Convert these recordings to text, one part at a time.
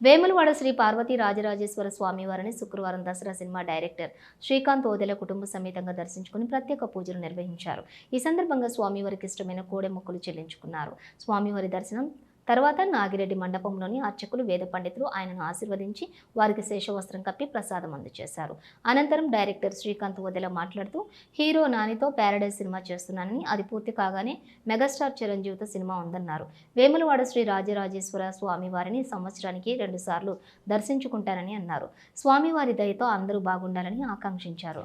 వేములవాడ శ్రీ పార్వతీ రాజరాజేశ్వర స్వామి వారిని శుక్రవారం Dasara cinema director Srikanth Odela కుటుంబ సమేతంగా దర్శించుకుని ప్రత్యేక పూజలు నిర్వహించారు. ఈ సందర్భంగా స్వామివారికి ఇష్టమైన కోడె మొక్కలు చెల్లించుకున్నారు. స్వామివారి దర్శనం తర్వాత నాగిరెడ్డి మండపంలోని అర్చకులు వేద పండితులు ఆయనను ఆశీర్వదించి వారికి శేషవస్త్రం కప్పి ప్రసాదం అందజేశారు. అనంతరం డైరెక్టర్ శ్రీకాంత్ వదెల మాట్లాడుతూ హీరో నానితో ప్యారడైజ్ సినిమా చేస్తున్నానని అది పూర్తి కాగానే మెగాస్టార్ చిరంజీవితో సినిమా ఉందన్నారు. వేములవాడ శ్రీ రాజరాజేశ్వర స్వామి వారిని సంవత్సరానికి రెండుసార్లు దర్శించుకుంటానని అన్నారు. స్వామివారి దయతో అందరూ బాగుండాలని ఆకాంక్షించారు.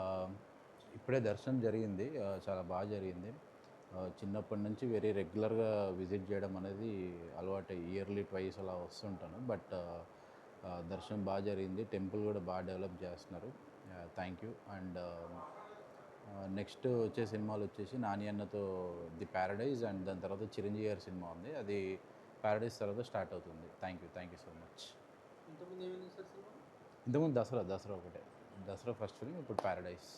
ఇప్పుడే దర్శనం జరిగింది. చాలా బాగా జరిగింది. చిన్నప్పటి నుంచి వెరీ రెగ్యులర్గా విజిట్ చేయడం అనేది అలవాటు ఇయర్లీ ట్వైస్ అలా వస్తుంటాను. బట్ దర్శనం బాగా జరిగింది. టెంపుల్ కూడా బాగా డెవలప్ చేస్తున్నారు. థ్యాంక్ యూ అండ్ నెక్స్ట్ వచ్చే సినిమాలు వచ్చేసి నాని అన్నతో ది ప్యారడైజ్ అండ్ దాని తర్వాత చిరంజీవి గారి సినిమా ఉంది. అది ప్యారడైజ్ తర్వాత స్టార్ట్ అవుతుంది. Thank you thank you so much ఇంతకుముందు దసరా దసరా ఒకటే. దసరా ఫస్ట్ ఫిల్మ్ ఇప్పుడు ప్యారడైజ్